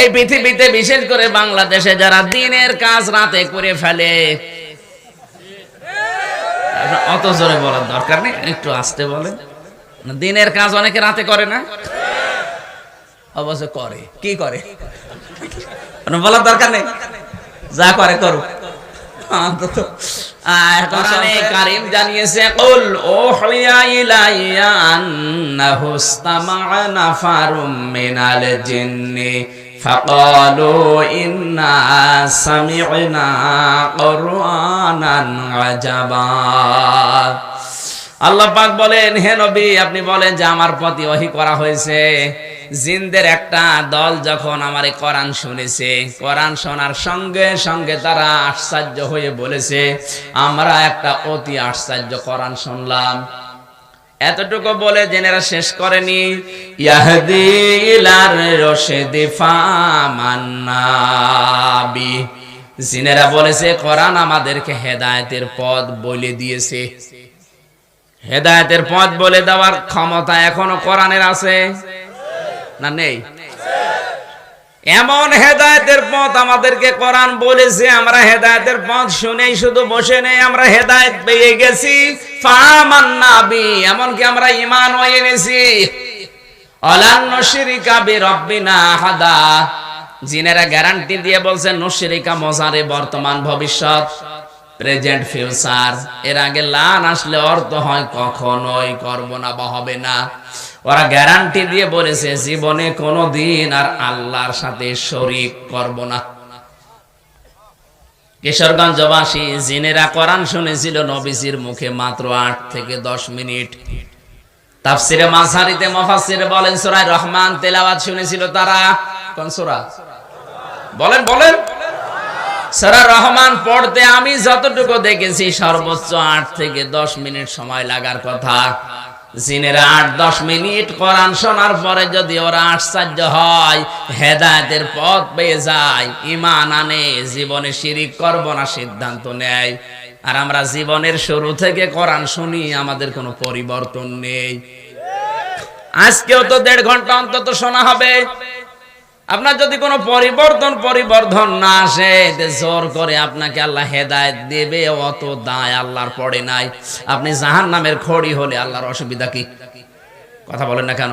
এই পৃথিবীতে বিশেষ করে বাংলাদেশে যারা দিনের কাজ রাতে করে ফেলে, অত জোরে বলার দরকার নেই, একটু আস্তে বলে দিনের কাজ অনেকে রাতে করে না? অবশ্য করে। কি করে? বলার দরকার নেই? যা করে করো জানিয়েছে জিন্নি। فقالوا إنا سمعنا قرآنا عجبا আল্লাহ পাক বলেন হে নবী আপনি বলেন যে আমার প্রতি ওহী করা হয়েছে জিনদের একটা দল যখন আমার এই কোরআন শুনেছে কোরআন শোনার সঙ্গে সঙ্গে তারা আশ্চর্য হয়ে বলেছে আমরা একটা অতি আশ্চর্য কোরআন শুনলাম এতটুকু বলে জেনেরা শেষ করেনি। ইয়াহদিলার রশিদি ফামান্নাবি। জিনেরা বলেছে, কোরআন আমাদেরকে হেদায়েতের পথ বলে দিয়েছে। হেদায়েতের পথ বলে দেওয়ার ক্ষমতা এখনও কোরআনের আছে? না নেই? এমন হেদায়েতের পথ আমাদেরকে কোরআন বলেছে, আমরা হেদায়েতের পথ শুনেই শুধু বসে নেই, আমরা হেদায়েত পেয়ে গেছি। ফামান্নাবি এমনকি আমরা ঈমান হয়ে এনেছি বর্তমান ভবিষ্যৎ, প্রেজেন্ট ফিউচার। এর আগে লান আসলে অর্থ হয়, কখনোই করব না বা হবে না। ওরা গ্যারান্টি দিয়ে বলেছে, জীবনে কোনো দিন আর আল্লাহর সাথে শরিক করব না। কিশোরগঞ্জবাসী জিনেরা কোরআন শুনেছিল নবীজির মুখে মাত্র আট থেকে দশ মিনিট। তাফসিরে মাঝারিতে মুফাসসিরে বলেন সূরা রহমান তেলাওয়াত শুনেছিল তারা। কোন সূরা? বলেন বলেন। সূরা রহমান পড়তে আমি যতটুকু দেখেছি, সর্বোচ্চ আট থেকে দশ মিনিট সময় লাগার কথা। জিনেরা আট, দশ মিনিট কোরআন শোনার পরে যদি ওরা আশ্চর্য হয়, হেদায়তের পথ পেয়ে যায় ইমান আনে, জীবনে শিরিক করব না, সিদ্ধান্ত নেয়। আর আমরা জীবনের শুরু থেকে কোরআন শুনি, আমাদের কোনো পরিবর্তন নেই। আজকেও তো দেড় ঘণ্টা অন্তত শোনা হবে। আপনার যদি কোনো পরিবর্তন, পরিবর্ধন না আসে, তে জোর করে আপনাকে আল্লাহ হেদায়েত দেবে। অত দায় আল্লাহর পড়ে নাই। আপনি জাহান নামের খড়ি হলে আল্লাহর অসুবিধা কি? কথা বলেন না কেন?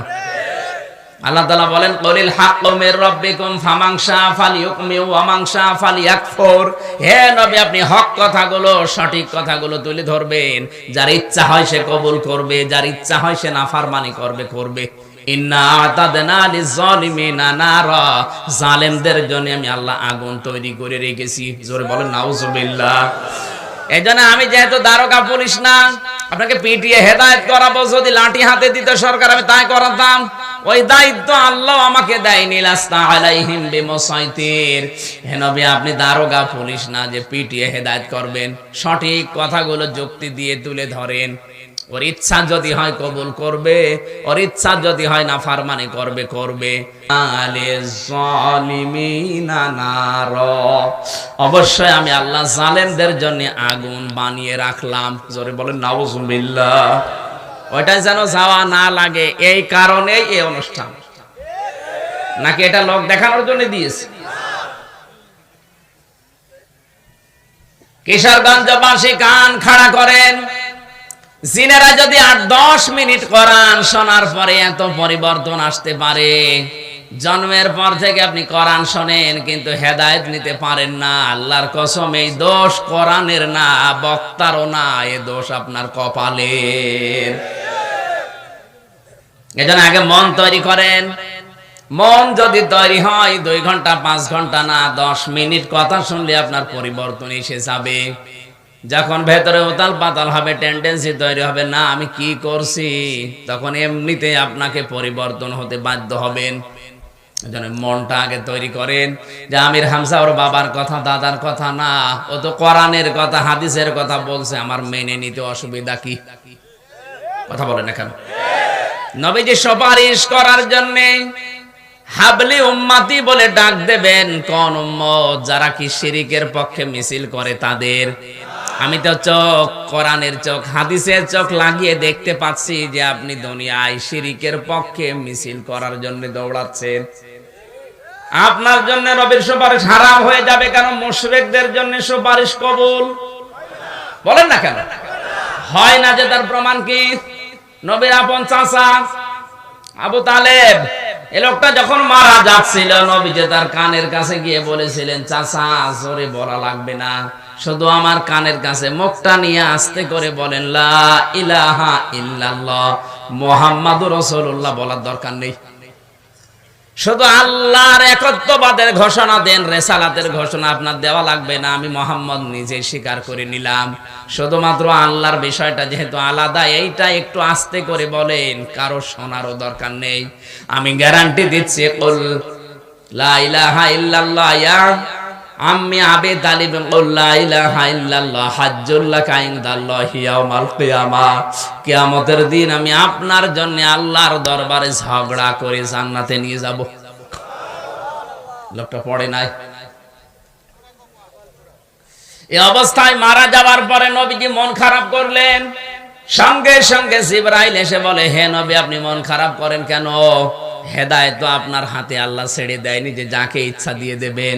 আল্লাহ তাআলা বলেন, কলিল হাক্কু মির রাব্বিকুম ফামাংশা ফালিয়ুকমি ওয়া মাংশা ফালিয়াকফুর। হে নবী, আপনি হক কথাগুলো, সঠিক কথাগুলো তুলে ধরবেন। যার ইচ্ছা হয় সে কবুল করবে, যার ইচ্ছা হয় সে নাফরমানি করবে করবে। আমি যেহেতু দ্বারকা পুলিশ না, আপনাকে পিটিয়ে হেদায়েত করাবো, যদি লাঠি হাতে দিত সরকার, আমি তাই করাতাম। ওই দায়িত্ব আল্লাহ আমাকে দেয়নি আলাইহিম আপনি দারোগা পুলিশ না, যে পিটিয়ে হেদায়েত করবেন। সঠিক কথাগুলো যুক্তি দিয়ে তুলে ধরেন। ওর ইচ্ছা যদি হয় কবুল করবে, ওর ইচ্ছা যদি হয় না ফারমানি করবে। করবে অবশ্যই আমি আল্লাহ জালেমদের জন্য আগুন বানিয়ে রাখলাম। জোরে বলেন, নাউজুবিল্লাহ। ওইটা যেন যাওয়া না লাগে, এই কারণেই এই অনুষ্ঠান। নাকি এটা লোক দেখানোর জন্য দিয়েছে? কিশোরগঞ্জবাসী কান খাড়া করেন। জিনেরা যদি আট দশ মিনিট করান শোনার পরে এত পরিবর্তন আসতে পারে, জন্মের পর থেকে আপনি কোরআন শোনেন, কিন্তু হেদায়েত নিতে পারেন না। আল্লাহর কসম, এই দোষ কোরআনের না, বক্তারও না, এ দোষ আপনার কপালের এজন্য আগে মন তৈরি করেন। মন যদি তৈরি হয়, দুই ঘণ্টা, পাঁচ ঘণ্টা না, দশ মিনিট কথা শুনলে আপনার পরিবর্তন এসে যাবে। যখন ভেতরে উতাল পাতাল হবে টেন্ডেন্সি তৈরি হবে, না, আমি কি করছি? তখন এমনিতে আপনাকে পরিবর্তন হতে বাধ্য হবেন। এজন্য মনটা আগে তৈরি করেন যে, আমির হামসা ওর বাবার কথা, দাদার কথা না, ও তো কোরআনের কথা, হাদিসের কথা বলছে, আমার মেনে নিতে অসুবিধা কি? কথা বলেন এখন নবীজি সুপারিশ করার জন্যে হাবলি উম্মাতি বলে ডাক দেবেন কোন উম্মত যারা কি শিরিকের পক্ষে মিছিল করে তাদের। আমি তো চোখ, কোরআনের চোখ, হাদিসের চোখ লাগিয়ে দেখতে পাচ্ছি যে আপনি দুনিয়ায় শিরিকের পক্ষে মিছিল করার জন্য দৌড়াচ্ছেন। আপনার জন্য রবির সুপারিশ হারাম হয়ে যাবে কেন? মুশরিকদের জন্য সুপারিশ কবুল। বলেন না কেন? হয় না যে তার প্রমাণ কি? নবীর আপন চাচা আবু তালেব, এ লোকটা যখন মারা যাচ্ছিল, নবী যে তার কানের কাছে গিয়ে বলেছিলেন, চাচা, জোরে বলা লাগবে না। শুধু আমার কানের কাছে মুখটা নিয়ে আস্তে করে বলেন, লা ইলাহা ইল্লাল্লাহ। মুহাম্মাদুর রাসূলুল্লাহ বলার দরকার নেই। শুধু আল্লাহর একত্ববাদের ঘোষণা দেন, রেসালাতের ঘোষণা আপনার দেওয়া লাগবে না, আমি মোহাম্মদ নিজে স্বীকার করে নিলাম। শুধুমাত্র আল্লাহর বিষয়টা যেহেতু আলাদা, এইটা একটু আস্তে করে বলেন, কারও শোনারও দরকার নেই। আমি গ্যারান্টি দিচ্ছি, কুল লা ইলাহা ইল্লাল্লাহ, ইয়া আম্মি আবে কিয়ামা। কিয়ামতের দিন আমি আপনার জন্য আল্লাহর দরবারে ঝগড়া করে জান্নাতে নিয়ে যাব। লোকটা পড়ে নাই। এই অবস্থায় মারা যাওয়ার পরে নবীজি মন খারাপ করলেন। সঙ্গে সঙ্গে জিব্রাইল এসে বলে, হে নবী, আপনি মন খারাপ করেন কেন? হেদায়েত তো আপনার হাতে আল্লাহ ছেড়ে দেয়নি যে যাকে ইচ্ছা দিয়ে দেবেন।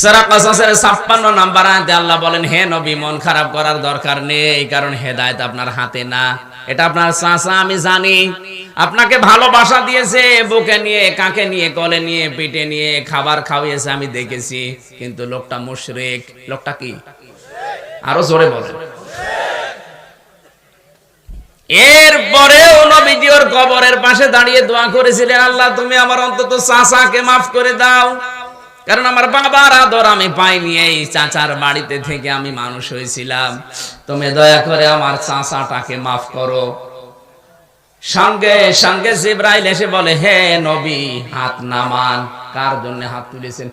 সূরা কাসাসের 56 নাম্বার আয়াতে আল্লাহ বলেন, হে নবী খারাপ করার দরকার নেই, কারণ হেদায়েত আপনার হাতে না। এটা আপনার চাচা, আমি জানি। আপনাকে ভালোবাসা দিয়েছে, বুকে নিয়ে কাকে নিয়ে, কলে নিয়ে, পিঠে নিয়ে, খাবার খাওয়িয়েছে, আমি দেখেছি। কিন্তু লোকটা মুশরিক। লোকটা কি? আরও জোরে বলেন। এরপরেও কবরের পাশে দাঁড়িয়ে দোয়া করেছিলেন, আল্লাহ, তুমি আমার অন্তত চাচাকে মাফ করে দাও। কারণ আমার বাবার আদর আমি পাইনি, এই চাচার বাড়িতে থেকে আমি মানুষ হয়েছিলাম। তুমি দয়া করে আমার চাচাটাকে মাফ করো। সঙ্গে সঙ্গে জিব্রাইল এসে বলে, হে নবী, হাত নামান। কার জন্য হাত তুলেছেন?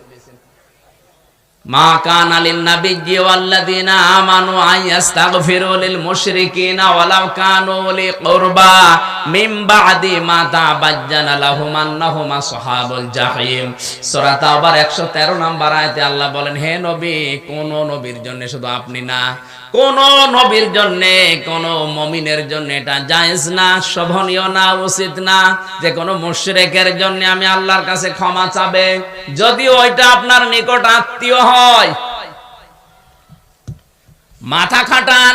মা কান আলিন নাবিয়্যি ওয়াল্লাযিনা আমানু আয়াস্তাগফিরু লিল মুশরিকিনা ওয়ালাউ কানু লি কুরবা বাদি মা তাবাজ্জানা লাহুম আন্নাহুম আসহাবুল জাহিম। সূরা তাওবার 113 নম্বর আয়াতে আল্লাহ বলেন, হে নবী, কোন নবীর জন্য শুধু আপনি না, কোন নবীর জন্য, কোন মমিনের জন্য এটা জায়েজ না, শোভনীয় না, উচিত না। যে কোন মুশরিকের জন্য আমি আল্লাহর কাছে ক্ষমা চাবে। যদি ওইটা আপনার নিকট আত্মীয় মাথা খাটান,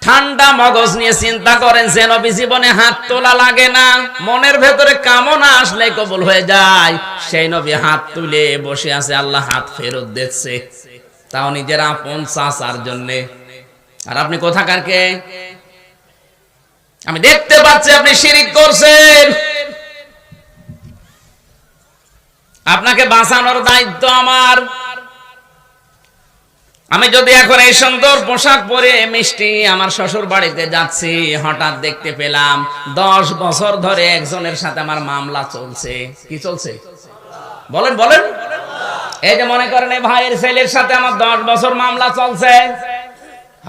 ঠান্ডা মগজ নিয়ে চিন্তা করেন যে জীবনে হাত তোলা লাগে না। মনের ভেতরে কামনা আসলে কবুল হয়ে যায়। সেই নবী হাত তুলে বসে আছে, আল্লাহ হাত ফেরত দিচ্ছে। তাও নিজের আপন চাচার জন্যে। আর আপনি কোথাকার কে? আমি দেখতে পাচ্ছি আপনি শিরিক করছেন। আপনাকে বাঁচানোর দায়িত্ব আমার। আমি যদি এখন এই সুন্দর পোশাক পরে মিষ্টি আমার শ্বশুর বাড়িতে যাচ্ছি, হঠাৎ দেখতে পেলাম দশ বছর ধরে একজনের সাথে আমার মামলা চলছে। কি চলছে? বলেন বলেন। এই যে মনে করেন এই ভাইয়ের ছেলের সাথে আমার দশ বছর মামলা চলছে।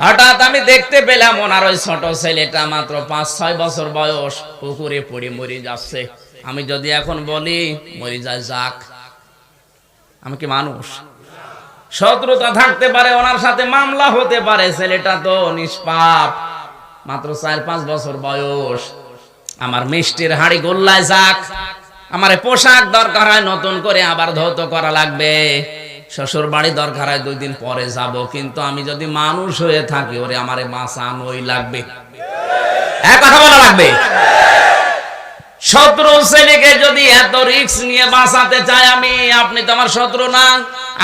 হঠাৎ আমি দেখতে পেলাম ওনার ওই ছোট ছেলেটা মাত্র পাঁচ, ছয় বছর বয়স, পুকুরে পড়ে মরে যাচ্ছে। আমি যদি এখন বলি, মরে যায় যাক। আমি কি মানুষ? শত্রুতা থাকতে পারে, ওনার সাথে মামলা হতে পারে, ছেলেটা তো নিষ্পাপ। মাত্র চার, পাঁচ বছর বয়স। আমার মিষ্টির হাড়ি গোল্লায় যাক। আমার পোশাক দরকার হয়, নতুন করে আবার ধৌত করা লাগবে। শ্বশুর বাড়ি দরকার হয়, দুই দিন পরে যাব। কিন্তু আমি যদি মানুষ হয়ে থাকি, ওরে আমারে বাঁচানোই লাগবে। এক কথা বলা লাগবে? শত্রু ছেলেকে যদি এত রিক্স নিয়ে বাঁচাতে চাই আমি, আপনি তো আমার শত্রু না।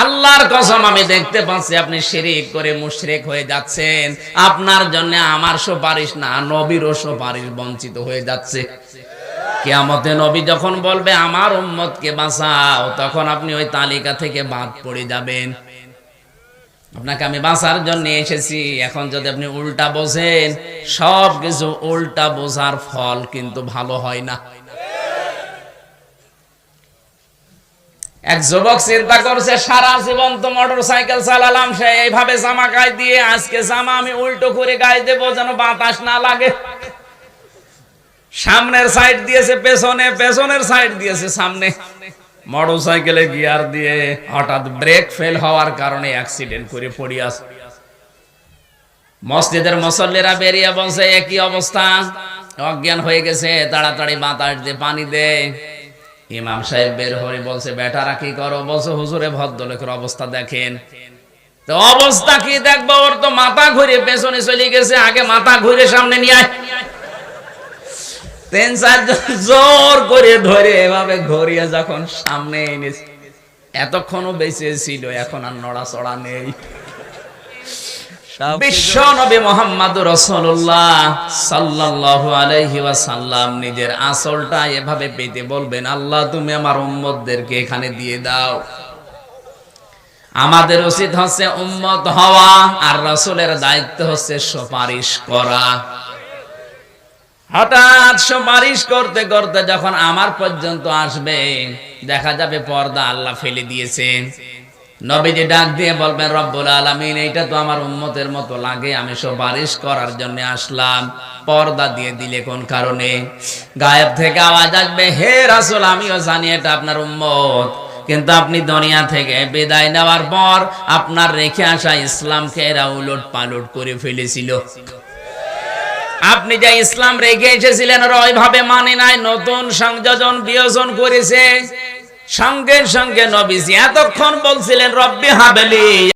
আল্লাহর কসম আমি দেখতে পাচ্ছি, আপনি শিরিক করে মুশরিক হয়ে যাচ্ছেন। আপনার জন্য আমার সুপারিশ না, নবীরও সুপারিশ বঞ্চিত হয়ে যাচ্ছে। কিয়ামতে নবী যখন বলবে, আমার উম্মতকে বাঁচাও, তখন আপনি ওই তালিকা থেকে বাদ পড়ে যাবেন। আপনাকে আমি বাঁচার জন্য এসেছি। এখন যদি আপনি উল্টা বোঝেন সব কিছু উল্টা বোঝার ফল কিন্তু ভালো হয় না। এক যুবক চিন্তা করছে, সারা জীবন তো মোটর সাইকেল চালালাম, সে এইভাবে জামা গায়ে দিয়ে আজকে জামা আমি উল্টো করে গায়ে দেবো যেন বাতাস না লাগে। সামনের সাইড দিয়েছে, পেছনে, পেছনের সাইড দিয়েছে, সামনে। মোটর সাইকেলে গিয়ার দিয়ে হঠাৎ ব্রেক ফেল হওয়ার কারণে অ্যাক্সিডেন্ট করে পড়িয়াছে মসজিদের মুসল্লিরা বেরিয়ে বলছে একই অবস্থা? অজ্ঞান হয়ে গেছে, তাড়াতাড়ি বাতাস দিয়ে পানি দে। ইমাম সাহেব বের হয়ে বলছে, বেটারা কি করো? বলছে, হুজুরে ভদ্রলোকের অবস্থা দেখেন। তো অবস্থা কি দেখব? ওর তো মাথা ঘুরে পেছনে চলে গেছে, আগে মাথা ঘুরে সামনে নিয়ে আয়। তিন চারজন জোর করে ধরে এভাবে ঘুরিয়ে যখন সামনে এনেছে এতক্ষণও বেঁচে ছিল এখন আর নড়াচড়া নেই। বিশ্ব নবী মোহাম্মদ রসুল্লাহ আলাইহি ওয়াসাল্লাম নিজের আসলটা এভাবে পেতে বলবেন আল্লাহ তুমি আমার উম্মতদেরকে এখানে দিয়ে দাও। আমাদের উচিত হচ্ছে উম্মত হওয়া আর রসুলের দায়িত্ব হচ্ছে সুপারিশ করা। হঠাৎ সুপারিশ করতে করতে যখন আমার পর্যন্ত আসবে, দেখা যাবে পর্দা আল্লাহ ফেলে দিয়েছে। নবীজি ডাক দিয়ে বলবেন, রব্বুল আলামিন, এইটা তো আমার উম্মতের মতো লাগে, আমি সুপারিশ করার জন্য আসলাম। পর্দা দিয়ে দিলে কোন কারণে? গায়েব থেকে আওয়াজ আসবে, হে রাসূল, আমিও জানি এটা আপনার উম্মত। কিন্তু আপনি দুনিয়া থেকে বিদায় নেওয়ার পর আপনার রেখে আসা ইসলামকে এরা উলট পালট করে ফেলেছিল। আপনি যে ইসলাম রেখে এসেছিলেন, ওরা ওইভাবে মানে নাই। নতুন সংযোজন, বিয়োজন করেছে। সঙ্গে সঙ্গে নবীজি এতক্ষণ বলছিলেন, রব্বি হাবেলি